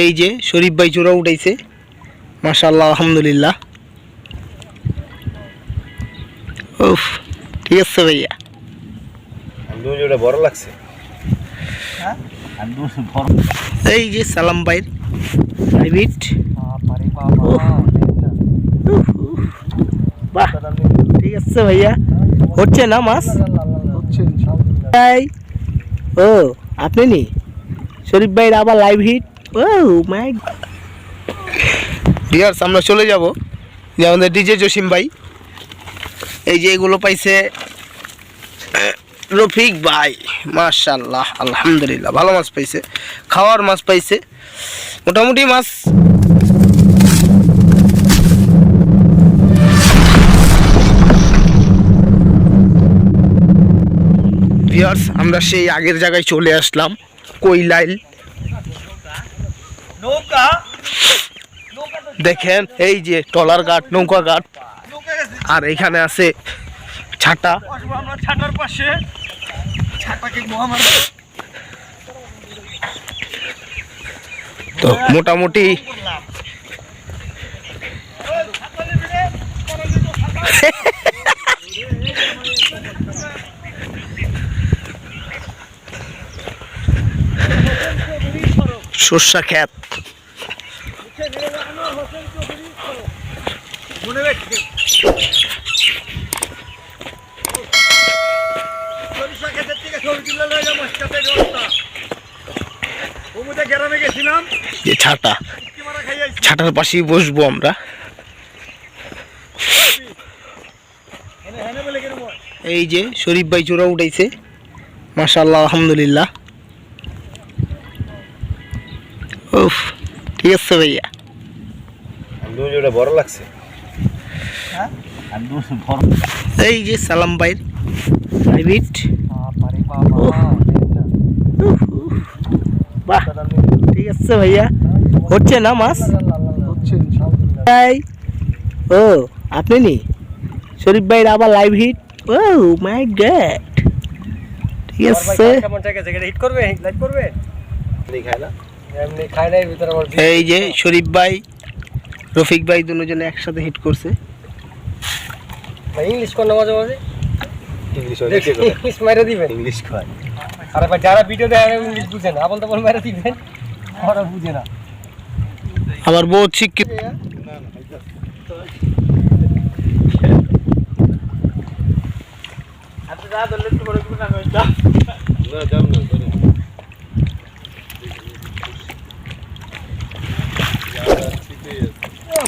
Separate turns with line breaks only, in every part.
এই যে শরীফ ভাই চোরা উঠাইছে। মাশাল্লাহ আলহামদুলিল্লাহ। উফ ঠিক আছে ভাইয়া।
বড় লাগছে
এই যে সালাম ভাইয়ের প্রাইভেট বাহ ঠিক আছে ভাইয়া। হচ্ছে না মাছ? এই, ও আপনি নি? শরীফ ভাইয়ের আবার লাইভ হিট ও ডিয়ার্স আমরা চলে যাব যে আমাদের ডিজে জসিম ভাই। এই যে এগুলো পাইছে, রফিক ভাই মাশাল্লাহ আলহামদুলিল্লাহ, ভালো মাছ পাইছে, খাওয়ার মাছ পাইছে, মোটামুটি মাছ। আমরা সেই আগের জায়গায় চলে আসলাম কৈলাইল
নৌকা?
দেখেন এই যে টলার ঘাট নৌকা ঘাট। আর এখানে আছে ছাটা।
আমরা ছাটার পাশে। ছাটাকে
তো মোটামুটি সর্ষা খ্যাত
মনে রাখছে সরিষা ক্ষেতের থেকে ছবি তুলে লয়ে যাব মাছটাতে ব্যবস্থা ওমুদে গ্রামে খ্যাত
যে ছাটা ছাটার পাশেই বসবো আমরা। এই যে শরীফ ভাই চোরা উঠাইছে। মাশাল্লাহ আলহামদুলিল্লাহ। ঠিক আছে ভাইয়া
বড় লাগছে।
এই যে সালাম ভাইয়ের প্রাইভেট। বাহ ঠিক আছে ভাইয়া। হচ্ছে না মাছ? এই, ও আপনি নি? শরীফ ভাইয়ের আবার live hit oh my god ঠিক আছে।
কেমন টাকা জায়গাটা হিট করবে? লাইট করবে?
খায় না।
এই যে শরীফ ভাই রফিক ভাই দুজনে একসাথে হিট করছে।
ইংলিশ কোন মাঝে মাঝে?
ইংলিশ
মাইরা দিবেন।
ইংলিশ খায়
আরে ভাই যারা ভিডিও দেখে ইংলিশ বুঝে না। আপন তখন মাইরা দিবেন। ওরা বুঝে না।
আমার বহুত শিক্ষিত।
আচ্ছা ধরলে একটু বড় করে না যা
না।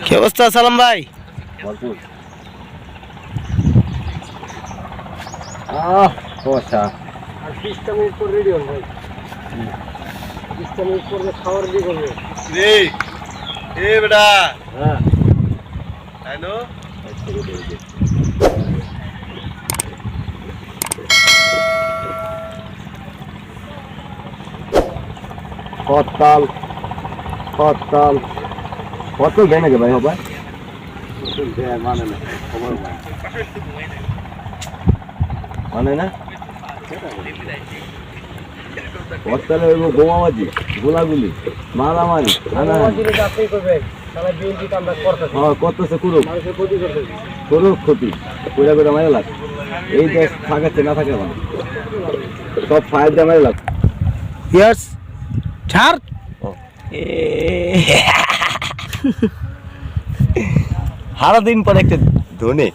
কি অবস্থা সালাম ভাই?
ভরপুর আহ কষা
আর বিশটা মিনিট পর রেডি হবে ভাই বিশটা মিনিট পর খাওয়ার রেডি করবে
রে এ বেটা
হ্যাঁ
হ্যালো কতাল কতাল কত জ্ঞান নাকি ভাই হবাই মানে না মানে বোমাবাজি গোলাগুলি মারামারি
করতেছি।
হ্যাঁ
ক্ষতি
করুক মারা লাগ এই দেশ থাকাচ্ছে না থাকে সব ফায়ার দিয়ে মারা লাগ
ইয়ার্স ছাড়।
ও।
এ,
দিন পরে একটা ধনে।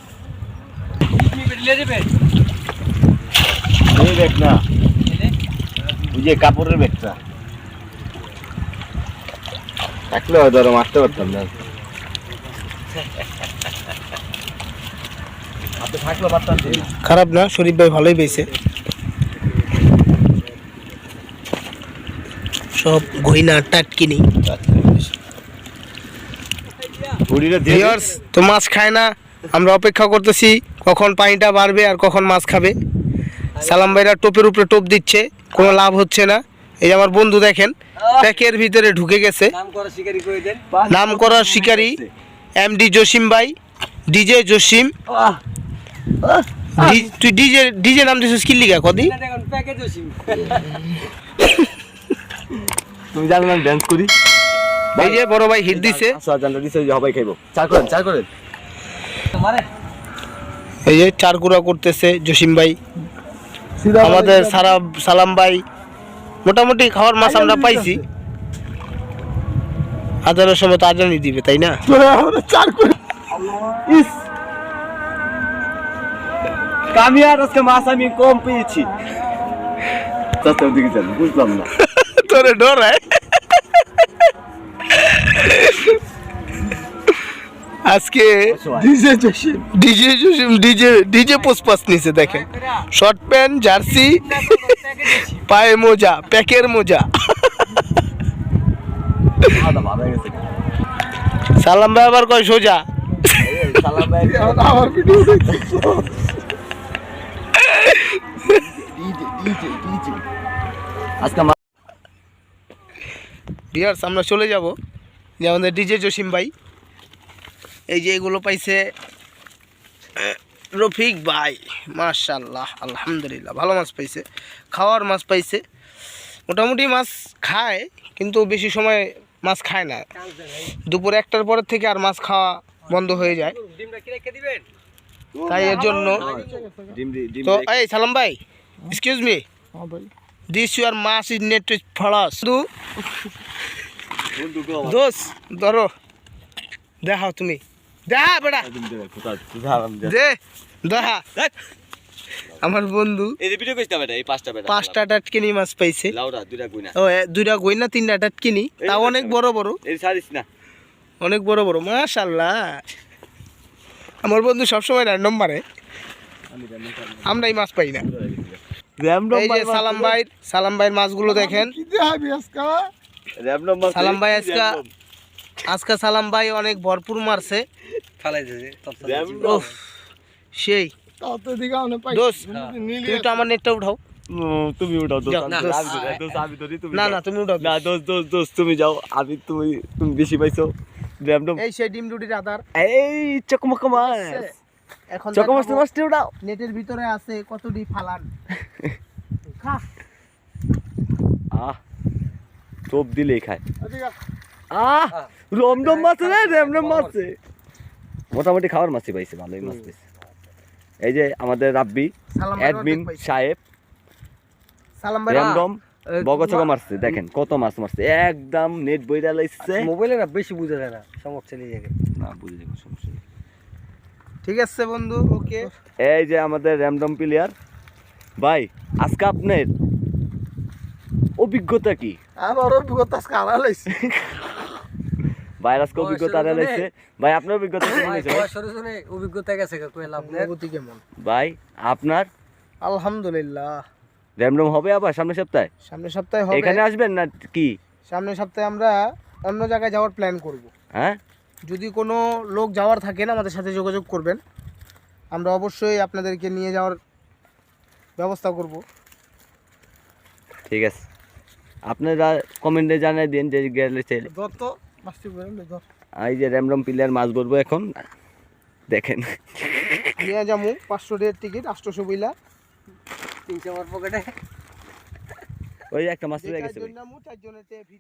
এই ব্যাগ না। ওই যে কাপড়ের ব্যাগটা। থাকলে হয়তো আরও মারতে পারতাম না। থাকলে
খারাপ না শরীফ ভাই ভালোই পেয়েছে। সব গইনা টাটকিনি তো মাছ খায় না আমরা অপেক্ষা করতেছি কখন পানিটা বাড়বে আর কখন মাছ খাবে। সালাম ভাইরা টোপের উপরে টোপ দিচ্ছে কোনো লাভ হচ্ছে না। এই যে আমার বন্ধু দেখেন প্যাকের ভিতরে ঢুকে গেছে।
নাম করা শিকারি করে দেন।
নাম করা শিকারী এমডি জসিম ভাই ডিজে জসিম। ডি- তুই ডিজে ডিজে নাম দিছিস কি লিগা কদি?
তুমি জানো না ড্যান্স করি?
এই যে বড় ভাই হিট দিছে।
আচ্ছা জানলা দিছে যে সবাই খাইবো। চার করেন চার করেন।
এই যে চারকুড়া করতেছে জসিম ভাই। আমাদের সারা সালাম ভাই। মোটামুটি খাওয়ার মাছ আমরা পাইছি। আদারের সময় তো আজানি দিবে তাই না?
চার করে ইস। কামিয়ার আজকে মাছ আমি কম পেয়েছি। বুঝলাম না।
তোরে ডরায় আজকে
DJ Jasim.
DJ DJ DJ পোস্পাস নিচে দেখেন। শর্ট প্যান্ট জার্সি পায়ে মোজা প্যাকের মোজা।
হয়ে
সালাম ভাই আবার কয় সোজা?
এই সালাম ভাই
আমার ভিডিও
ডিজে ডিজে ডিজে। আজকে
ডিয়ার্স আমরা চলে যাব যে আমাদের ডিজে জসিম ভাই। এই যে এগুলো পাইছে রফিক ভাই মাশাল্লাহ আলহামদুলিল্লাহ ভালো মাছ পাইছে খাওয়ার মাছ পাইছে। মোটামুটি মাছ খায় কিন্তু বেশি সময় মাছ খায় না। দুপুর একটার পরের থেকে আর মাছ খাওয়া বন্ধ হয়ে যায়। তাই এর জন্য
ডিম দি- ডিম
তো এই সালাম ভাই এক্সকিউজ মি দিস ইউর মাছ ইজ নেট ফলাস
গো আমার।
দোষ ধরো দেখাও তুমি দেখা বেটা
ডিম দে,
দেখা আমার বন্ধু
পাঁচটা
টাটকিনি মাছ পাইছে
দুইটা গুইনা
তিনটা টাটকিনি তাও অনেক বড় বড় অনেক বড় বড় মাশাল্লাহ আমার বন্ধু সবসময় র্যান্ডম মারে আমরা এই মাছ পাই না এই যে সালাম ভাই সালাম ভাইয়ের মাছগুলো দেখেন। সালাম ভাই আজকা আজকে সালাম ভাই অনেক ভরপুর মারছে।
ফালাই দিয়েছে
র্যান্ডম
ওফ সেই। তুই তো আমার নেটটা উঠাও।
তুমি উঠাও
যাও,
আমি-
না, না তুমি উঠাও।
না দোস্ত দোস্ত দোস্ত তুমি যাও। আমি তুমি তুমি বেশি পাইছো।
এই সেই ডিম রুটির আদার।
এই চকমক মাছ
এখন
উঠাও
নেটের ভিতরে আছে কতটি ফালান। খা
আহ দিলেই খায়। আহ মাছ রে মাছ। মোটামুটি খাওয়ার মাছই পাইছে ভালোই মাছ পাইছে। এই যে আমাদের রাব্বি অ্যাডমিন সাহেব।
সালাম ভাই
বগচকা মারছে দেখেন কত মাছ মারছে। একদম নেট বইরা লাইছে।
মোবাইলে না বেশি বুঝা যায় না চলে যাবে
না বুঝে যাব সমস্যা নেই।
ঠিক আছে বন্ধু ওকে।
এই যে আমাদের র্যান্ডম প্লেয়ার ভাই আজকে আপনার অভিজ্ঞতা কি?
আমার অভিজ্ঞতা আজকে আড়ালাইছে
ভাই আজকে অভিজ্ঞতা
ওজনে?
আনাইছে ভাই আপনার অভিজ্ঞতা কেমন হয়েছে ভাই?
অভিজ্ঞতা গেছে কই লাভ
অনুভূতি কেমন?
ভাই আপনার?
আলহামদুলিল্লাহ।
র্যান্ডম হবে আবার সামনের সপ্তাহে?
সামনের সপ্তাহে হবে।
এখানে আসবেন না কি?
সামনের সপ্তাহে আমরা অন্য জায়গায় যাওয়ার প্ল্যান করব।
হ্যাঁ?
যদি কোনো লোক যাওয়ার থাকেন আমাদের সাথে যোগাযোগ করবেন। আমরা অবশ্যই আপনাদেরকে নিয়ে যাওয়ার ব্যবস্থা করব।
ঠিক আছে। আপনারা কমেন্টে জানাই দিন যে গেলে ছেলে
ধর
এই যে র্যান্ডম পিলার মাছ ধরবো এখন দেখেন।
নিয়ে যাব পাঁচশো ডের টিকিট আটশোশো বইলা।
তিনশো আমার পকেটে।
ওই একটা মাছ গেছে
চারজনের ফ্রি।